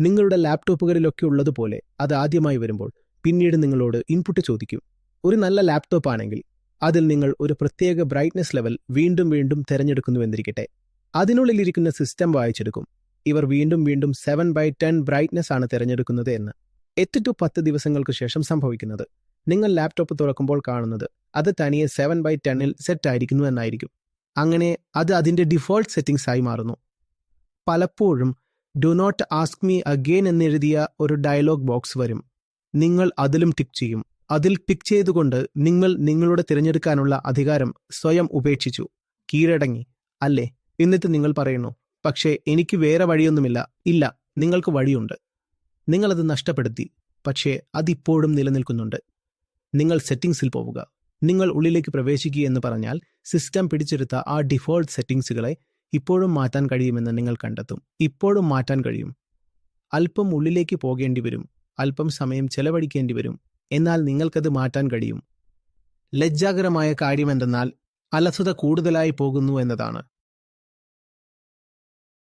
നിങ്ങളുടെ ലാപ്ടോപ്പുകളിലൊക്കെ ഉള്ളതുപോലെ അത് ആദ്യമായി വരുമ്പോൾ പിന്നീട് നിങ്ങളോട് ഇൻപുട്ട് ചോദിക്കും. ഒരു നല്ല ലാപ്ടോപ്പ് ആണെങ്കിൽ അതിൽ നിങ്ങൾ ഒരു പ്രത്യേക ബ്രൈറ്റ്നസ് ലെവൽ വീണ്ടും വീണ്ടും തിരഞ്ഞെടുക്കുന്നുവെന്നിരിക്കട്ടെ അതിനുള്ളിലിരിക്കുന്ന സിസ്റ്റം വായിച്ചെടുക്കും. ഇവർ വീണ്ടും വീണ്ടും സെവൻ ബൈ ടെൻ ബ്രൈറ്റ്നസ് ആണ് തിരഞ്ഞെടുക്കുന്നത് എന്ന്. എട്ട് ടു പത്ത് ദിവസങ്ങൾക്ക് ശേഷം സംഭവിക്കുന്നത്. നിങ്ങൾ ലാപ്ടോപ്പ് തുറക്കുമ്പോൾ കാണുന്നത് അത് തനിയെ സെവൻ ബൈ ടെന്നിൽ സെറ്റ് ആയിരിക്കുന്നു എന്നായിരിക്കും. അങ്ങനെ അത് അതിന്റെ ഡിഫോൾട്ട് സെറ്റിംഗ്സ് ആയി മാറുന്നു. പലപ്പോഴും do not ask me again എന്നെഴുതിയ ഒരു ഡയലോഗ് ബോക്സ് വരും. നിങ്ങൾ അതിലും ടിക്ക് ചെയ്യും. അതിൽ ടിക്ക് ചെയ്തുകൊണ്ട് നിങ്ങൾ നിങ്ങളുടെ തിരഞ്ഞെടുക്കാനുള്ള അധികാരം സ്വയം ഉപേക്ഷിച്ചു. കീഴടങ്ങി. അല്ലേ? എന്നിട്ട് നിങ്ങൾ പറയുന്നു പക്ഷേ എനിക്ക് വേറെ വഴിയൊന്നുമില്ല. ഇല്ല നിങ്ങൾക്ക് വഴിയുണ്ട്. നിങ്ങളത് നഷ്ടപ്പെടുത്തി. പക്ഷേ അതിപ്പോഴും നിലനിൽക്കുന്നുണ്ട്. നിങ്ങൾ സെറ്റിംഗ്സിൽ പോവുക. നിങ്ങൾ ഉള്ളിലേക്ക് പ്രവേശിക്കുക എന്ന് പറഞ്ഞാൽ സിസ്റ്റം പിടിച്ചെടുത്ത ആ ഡിഫോൾട്ട് സെറ്റിംഗ്സുകളെ ഇപ്പോഴും മാറ്റാൻ കഴിയുമെന്ന് നിങ്ങൾ കണ്ടെത്തും. ഇപ്പോഴും മാറ്റാൻ കഴിയും. അല്പം ഉള്ളിലേക്ക് പോകേണ്ടി വരും. അല്പം സമയം ചെലവഴിക്കേണ്ടി വരും. എന്നാൽ നിങ്ങൾക്കത് മാറ്റാൻ കഴിയും. ലജ്ജാകരമായ കാര്യമെന്തെന്നാൽ അലസത കൂടുതലായി പോകുന്നു എന്നതാണ്.